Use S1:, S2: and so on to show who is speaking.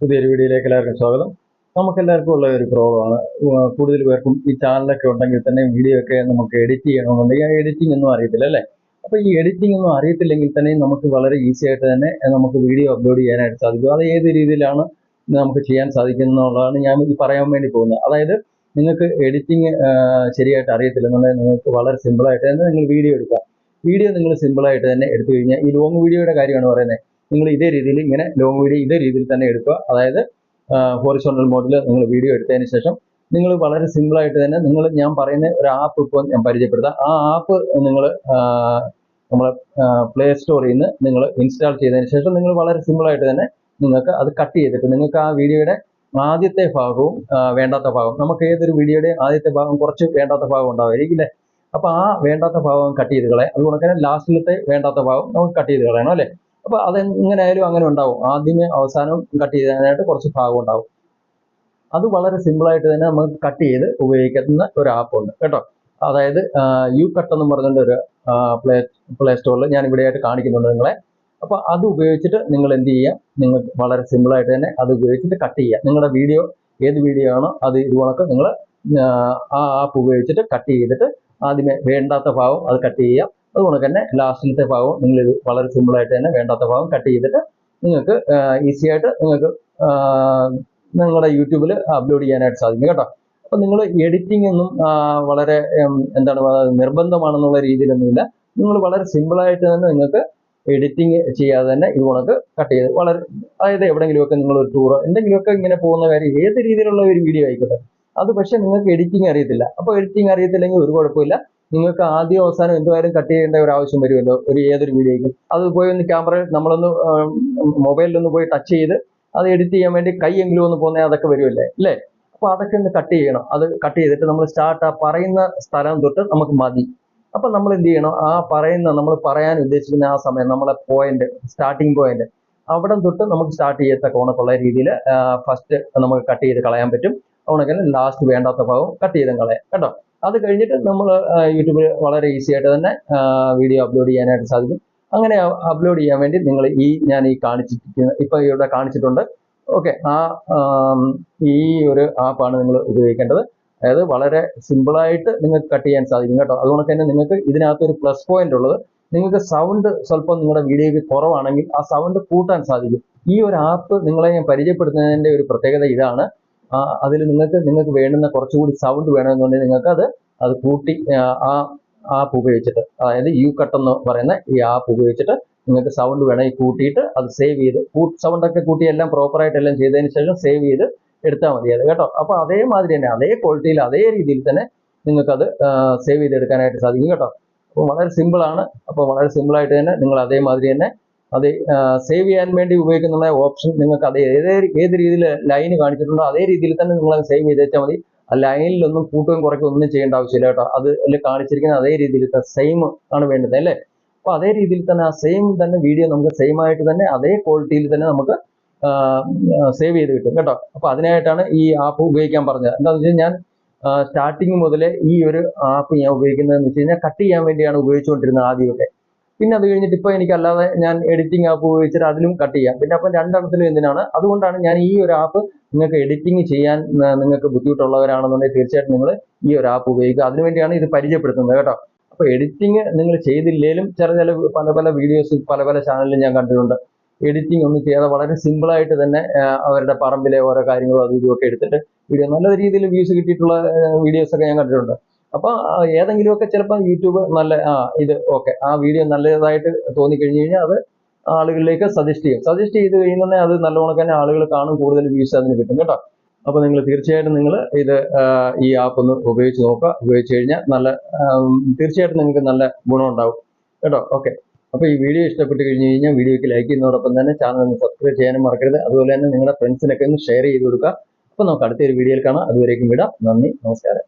S1: പുതിയൊരു വീഡിയോയിലേക്ക് എല്ലാവർക്കും സ്വാഗതം. നമുക്കെല്ലാവർക്കും ഉള്ള ഒരു പ്രോബ്ലമാണ് കൂടുതൽ പേർക്കും ഈ ചാനലൊക്കെ ഉണ്ടെങ്കിൽ തന്നെ വീഡിയോ ഒക്കെ നമുക്ക് എഡിറ്റ് ചെയ്യണമെന്നുണ്ടെങ്കിൽ എഡിറ്റിംഗ് ഒന്നും അറിയത്തില്ല അല്ലേ? അപ്പോൾ ഈ എഡിറ്റിംഗ് ഒന്നും അറിയത്തില്ലെങ്കിൽ തന്നെ നമുക്ക് വളരെ ഈസി ആയിട്ട് തന്നെ നമുക്ക് വീഡിയോ അപ്ലോഡ് ചെയ്യാനായിട്ട് സാധിക്കും. അത് ഏത് രീതിയിലാണ് നമുക്ക് ചെയ്യാൻ സാധിക്കുന്നുള്ളതാണ് ഞാൻ ഈ പറയാൻ വേണ്ടി പോകുന്നത്. അതായത് നിങ്ങൾക്ക് എഡിറ്റിംഗ് ശരിയായിട്ട് അറിയത്തില്ലെന്നുണ്ടെങ്കിൽ നിങ്ങൾക്ക് വളരെ സിമ്പിളായിട്ട് തന്നെ നിങ്ങൾ വീഡിയോ എടുക്കുക വീഡിയോ നിങ്ങൾ സിമ്പിളായിട്ട് തന്നെ എടുത്തു കഴിഞ്ഞാൽ ഈ ലോങ് വീഡിയോയുടെ കാര്യമാണ് പറയുന്നത്. നിങ്ങൾ ഇതേ രീതിയിൽ ഇങ്ങനെ ലോങ് വീഡിയോ ഇതേ രീതിയിൽ തന്നെ എടുക്കുക. അതായത് ഹോറിസോണ്ടൽ മോഡിൽ നിങ്ങൾ വീഡിയോ എടുത്തതിന് ശേഷം നിങ്ങൾ വളരെ സിമ്പിളായിട്ട് തന്നെ നിങ്ങൾ ഞാൻ പറയുന്ന ഒരു ആപ്പ് ഇപ്പോൾ ഞാൻ പരിചയപ്പെടുത്താം. ആ ആപ്പ് നിങ്ങൾ നമ്മളെ പ്ലേ സ്റ്റോറിൽ നിന്ന് നിങ്ങൾ ഇൻസ്റ്റാൾ ചെയ്തതിന് ശേഷം നിങ്ങൾ വളരെ സിമ്പിളായിട്ട് തന്നെ നിങ്ങൾക്ക് അത് കട്ട് ചെയ്തിട്ട് നിങ്ങൾക്ക് ആ വീഡിയോയുടെ ആദ്യത്തെ ഭാഗവും വേണ്ടാത്ത ഭാഗം നമുക്ക് ഏതൊരു വീഡിയോയുടെ ആദ്യത്തെ ഭാഗം കുറച്ച് വേണ്ടാത്ത ഭാഗം ഉണ്ടാവുമായിരിക്കും അല്ലേ? അപ്പോൾ ആ വേണ്ടാത്ത ഭാഗം കട്ട് ചെയ്ത് കളയാം. അതുകൊണ്ട് തന്നെ ലാസ്റ്റിലത്തെ വേണ്ടാത്ത ഭാഗം നമുക്ക് കട്ട് ചെയ്ത് കളയണം അല്ലേ? അപ്പോൾ അത് എങ്ങനെ ആയാലും അങ്ങനെ ഉണ്ടാവും. ആദ്യമേ അവസാനം കട്ട് ചെയ്യാനായിട്ട് കുറച്ച് ഭാഗം ഉണ്ടാവും. അത് വളരെ സിമ്പിളായിട്ട് തന്നെ നമുക്ക് കട്ട് ചെയ്ത് ഉപയോഗിക്കുന്ന ഒരു ആപ്പ് ഉണ്ട്. കേട്ടോ? അതായത് യു കട്ട് എന്ന് പറഞ്ഞിട്ട് ഒരു പ്ലേ പ്ലേ സ്റ്റോറിൽ ഞാൻ ഇവിടെയായിട്ട് കാണിക്കുന്നുണ്ട് നിങ്ങളെ. അപ്പോൾ അത് ഉപയോഗിച്ചിട്ട് നിങ്ങൾ എന്ത് ചെയ്യുക നിങ്ങൾ വളരെ സിമ്പിളായിട്ട് തന്നെ അത് ഉപയോഗിച്ചിട്ട് കട്ട് ചെയ്യുക നിങ്ങളുടെ വീഡിയോ ഏത് വീഡിയോ ആണോ അത് ഇതുപോലൊക്കെ നിങ്ങൾ ആ ആപ്പ് ഉപയോഗിച്ചിട്ട് കട്ട് ചെയ്തിട്ട് ആദ്യമേ വേണ്ടാത്ത ഭാവം അത് കട്ട് ചെയ്യുക അതുകൊണ്ട് തന്നെ ലാസ്റ്റിലത്തെ ഭാഗവും നിങ്ങൾ ഇത് വളരെ സിമ്പിളായിട്ട് തന്നെ വേണ്ടാത്ത ഭാഗം കട്ട് ചെയ്തിട്ട് നിങ്ങൾക്ക് ഈസി ആയിട്ട് നിങ്ങൾക്ക് നിങ്ങളുടെ യൂട്യൂബിൽ അപ്ലോഡ് ചെയ്യാനായിട്ട് സാധിക്കും കേട്ടോ. അപ്പം നിങ്ങൾ എഡിറ്റിംഗ് ഒന്നും വളരെ എന്താണ് നിർബന്ധമാണെന്നുള്ള രീതിയിലൊന്നുമില്ല. നിങ്ങൾ വളരെ സിമ്പിളായിട്ട് തന്നെ നിങ്ങൾക്ക് എഡിറ്റിംഗ് ചെയ്യാതെ തന്നെ ഇത് കണക്ക് കട്ട് ചെയ്ത് വളരെ അതായത് എവിടെയെങ്കിലുമൊക്കെ നിങ്ങൾ ഒരു ടൂർ എന്തെങ്കിലുമൊക്കെ ഇങ്ങനെ പോകുന്ന കാര്യം ഏത് രീതിയിലുള്ള ഒരു വീഡിയോ ആയിക്കോട്ടെ. അത് പക്ഷേ നിങ്ങൾക്ക് എഡിറ്റിംഗ് അറിയത്തില്ല. അപ്പോൾ എഡിറ്റിംഗ് അറിയത്തില്ലെങ്കിൽ ഒരു കുഴപ്പമില്ല. നിങ്ങൾക്ക് ആദ്യം അവസാനം എന്തുമായാലും കട്ട് ചെയ്യേണ്ട ഒരു ആവശ്യം വരുമല്ലോ ഒരു ഏതൊരു വീഡിയോയ്ക്കും. അത് പോയി ഒന്ന് ക്യാമറ നമ്മളൊന്ന് മൊബൈലിലൊന്ന് പോയി ടച്ച് ചെയ്ത് അത് എഡിറ്റ് ചെയ്യാൻ വേണ്ടി കൈയെങ്കിലും ഒന്ന് പോകുന്ന അതൊക്കെ വരുമല്ലേ? അല്ലേ? അപ്പോൾ അതൊക്കെ ഒന്ന് കട്ട് ചെയ്യണം. അത് കട്ട് ചെയ്തിട്ട് നമ്മൾ സ്റ്റാർട്ട് ആ പറയുന്ന സ്ഥലം തൊട്ട് നമുക്ക് മതി. അപ്പം നമ്മൾ എന്ത് ചെയ്യണം? ആ പറയുന്ന നമ്മൾ പറയാൻ ഉദ്ദേശിക്കുന്ന ആ സമയം നമ്മളെ പോയിന്റ് സ്റ്റാർട്ടിങ് പോയിന്റ് അവിടെ തൊട്ട് നമുക്ക് സ്റ്റാർട്ട് ചെയ്യത്തക്ക കോണക്കുള്ള രീതിയിൽ ഫസ്റ്റ് നമുക്ക് കട്ട് ചെയ്ത് കളയാൻ പറ്റും. അതുകൊണ്ടെങ്കിൽ ലാസ്റ്റ് വേണ്ടാത്ത ഭാഗം കട്ട് ചെയ്തും കളയാം. കേട്ടോ? അത് കഴിഞ്ഞിട്ട് നമ്മൾ യൂട്യൂബിൽ വളരെ ഈസി ആയിട്ട് തന്നെ വീഡിയോ അപ്ലോഡ് ചെയ്യാനായിട്ട് സാധിക്കും. അങ്ങനെ അപ്ലോഡ് ചെയ്യാൻ വേണ്ടി നിങ്ങൾ ഈ ഞാൻ ഈ കാണിച്ചിരിക്കുന്ന ഇപ്പൊ ഇവിടെ കാണിച്ചിട്ടുണ്ട്. ഓക്കെ ആ ഈ ഒരു ആപ്പാണ് നിങ്ങൾ ഉപയോഗിക്കേണ്ടത്. അതായത് വളരെ സിമ്പിളായിട്ട് നിങ്ങൾക്ക് കട്ട് ചെയ്യാൻ സാധിക്കും കേട്ടോ. അതുകൊണ്ട് തന്നെ നിങ്ങൾക്ക് ഇതിനകത്ത് ഒരു പ്ലസ് പോയിന്റ് ഉള്ളത്. നിങ്ങൾക്ക് സൗണ്ട് സ്വല്പം നിങ്ങളുടെ വീഡിയോയ്ക്ക് കുറവാണെങ്കിൽ ആ സൗണ്ട് കൂട്ടാൻ സാധിക്കും. ഈ ഒരു ആപ്പ് നിങ്ങളെ ഞാൻ പരിചയപ്പെടുത്തുന്നതിന്റെ ഒരു പ്രത്യേകത ഇതാണ്. അതിൽ നിങ്ങൾക്ക് നിങ്ങൾക്ക് വേണ്ടുന്ന കുറച്ചുകൂടി സൗണ്ട് വേണമെന്നുണ്ടെങ്കിൽ നിങ്ങൾക്ക് അത് അത് കൂട്ടി ആ, ആപ്പ് ഉപയോഗിച്ചിട്ട് അതായത് യു കട്ട് എന്ന് പറയുന്ന ഈ ആപ്പ് ഉപയോഗിച്ചിട്ട് നിങ്ങൾക്ക് സൗണ്ട് വേണമെങ്കിൽ കൂട്ടിയിട്ട് അത് സേവ് ചെയ്ത് സൗണ്ട് ഒക്കെ കൂട്ടി എല്ലാം പ്രോപ്പറായിട്ട് എല്ലാം ചെയ്തതിന് ശേഷം സേവ് ചെയ്ത് എടുത്താൽ മതി അത് കേട്ടോ. അപ്പോൾ അതേമാതിരി തന്നെ അതേ ക്വാളിറ്റിയിൽ അതേ രീതിയിൽ തന്നെ നിങ്ങൾക്കത് സേവ് ചെയ്തെടുക്കാനായിട്ട് സാധിക്കും കേട്ടോ. അപ്പോൾ വളരെ സിമ്പിൾ ആണ്. അപ്പോൾ വളരെ സിമ്പിൾ ആയിട്ട് തന്നെ നിങ്ങൾ അതേമാതിരി തന്നെ അത് സേവ് ചെയ്യാൻ വേണ്ടി ഉപയോഗിക്കുന്ന ഓപ്ഷൻ നിങ്ങൾക്ക് അത് ഏത് ഏത് രീതിയിൽ ലൈൻ കാണിച്ചിട്ടുണ്ടോ അതേ രീതിയിൽ തന്നെ നിങ്ങൾ സേവ് ചെയ്തേച്ചാൽ മതി. ആ ലൈനിലൊന്നും കൂട്ടുകയും കുറയ്ക്കുകയും ഒന്നും ചെയ്യേണ്ട ആവശ്യമില്ല കേട്ടോ. അത് അതിൽ കാണിച്ചിരിക്കുന്ന അതേ രീതിയിൽ സെയിം ആണ് വേണ്ടത് അല്ലേ? അപ്പോൾ അതേ രീതിയിൽ തന്നെ ആ സെയിം തന്നെ വീഡിയോ നമുക്ക് സെയിം ആയിട്ട് തന്നെ അതേ ക്വാളിറ്റിയിൽ തന്നെ നമുക്ക് സേവ് ചെയ്ത് കിട്ടും കേട്ടോ. അപ്പോൾ അതിനായിട്ടാണ് ഈ ആപ്പ് ഉപയോഗിക്കാൻ പറഞ്ഞത്. എന്താണെന്ന് വെച്ച് ഞാൻ സ്റ്റാർട്ടിങ് മുതലേ ഈ ഒരു ആപ്പ് ഞാൻ ഉപയോഗിക്കുന്നതെന്ന് വെച്ച് കഴിഞ്ഞാൽ കട്ട് ചെയ്യാൻ വേണ്ടിയാണ് ഉപയോഗിച്ചുകൊണ്ടിരുന്നത് ആദ്യമൊക്കെ. പിന്നെ അത് കഴിഞ്ഞിട്ട് ഇപ്പൊ എനിക്ക് അല്ലാതെ ഞാൻ എഡിറ്റിംഗ് ആപ്പ് ഉപയോഗിച്ചിട്ട് അതിലും കട്ട് ചെയ്യാം. പിന്നെ അപ്പം രണ്ടെണ്ണത്തിലും എന്തിനാണ്? അതുകൊണ്ടാണ് ഞാൻ ഈ ഒരു ആപ്പ് നിങ്ങൾക്ക് എഡിറ്റിംഗ് ചെയ്യാൻ നിങ്ങൾക്ക് ബുദ്ധിമുട്ടുള്ളവരാണെന്നുണ്ടെങ്കിൽ തീർച്ചയായിട്ടും നിങ്ങൾ ഈ ഒരു ആപ്പ് ഉപയോഗിക്കുക. അതിനുവേണ്ടിയാണ് ഇത് പരിചയപ്പെടുത്തുന്നത് കേട്ടോ. അപ്പോൾ എഡിറ്റിംഗ് നിങ്ങൾ ചെയ്തില്ലേലും ചില ചില പല പല വീഡിയോസ് പല പല ചാനലിലും ഞാൻ കണ്ടിട്ടുണ്ട്. എഡിറ്റിംഗ് ഒന്നും ചെയ്യാതെ വളരെ സിമ്പിളായിട്ട് തന്നെ അവരുടെ പറമ്പിലെ ഓരോ കാര്യങ്ങളും അതും ഒക്കെ എടുത്തിട്ട് വീഡിയോ നല്ല രീതിയിൽ വ്യൂസ് കിട്ടിയിട്ടുള്ള വീഡിയോസ് ഒക്കെ ഞാൻ കണ്ടിട്ടുണ്ട്. അപ്പോൾ ഏതെങ്കിലുമൊക്കെ ചിലപ്പോൾ യൂട്യൂബ് നല്ല ആ ഇത് ഓക്കെ. ആ വീഡിയോ നല്ലതായിട്ട് തോന്നിക്കഴിഞ്ഞ് കഴിഞ്ഞാൽ അത് ആളുകളിലേക്ക് സജസ്റ്റ് ചെയ്യും. സജസ്റ്റ് ചെയ്ത് കഴിയുമ്പോൾ അത് നല്ലോണം തന്നെ ആളുകൾ കാണും കൂടുതൽ വ്യൂസ് അതിന് കിട്ടും കേട്ടോ. അപ്പോൾ നിങ്ങൾ തീർച്ചയായിട്ടും നിങ്ങൾ ഇത് ഈ ആപ്പ് ഒന്ന് ഉപയോഗിച്ച് നോക്കുക. ഉപയോഗിച്ച് കഴിഞ്ഞാൽ നല്ല തീർച്ചയായിട്ടും നിങ്ങൾക്ക് നല്ല ഗുണം ഉണ്ടാവും കേട്ടോ. ഓക്കെ. അപ്പോൾ ഈ വീഡിയോ ഇഷ്ടപ്പെട്ട് കഴിഞ്ഞ് കഴിഞ്ഞാൽ വീഡിയോക്ക് ലൈക്ക് ചെയ്യുന്നതോടൊപ്പം തന്നെ ചാനൽ ഒന്ന് സബ്സ്ക്രൈബ് ചെയ്യാനും മറക്കരുത്. അതുപോലെ തന്നെ നിങ്ങളുടെ ഫ്രണ്ട്സിനൊക്കെ ഒന്ന് ഷെയർ ചെയ്ത് കൊടുക്കുക. അപ്പോൾ നമുക്ക് അടുത്തൊരു വീഡിയോയിൽ കാണാം. അതുവരേക്കും വിടാം. നന്ദി. നമസ്കാരം.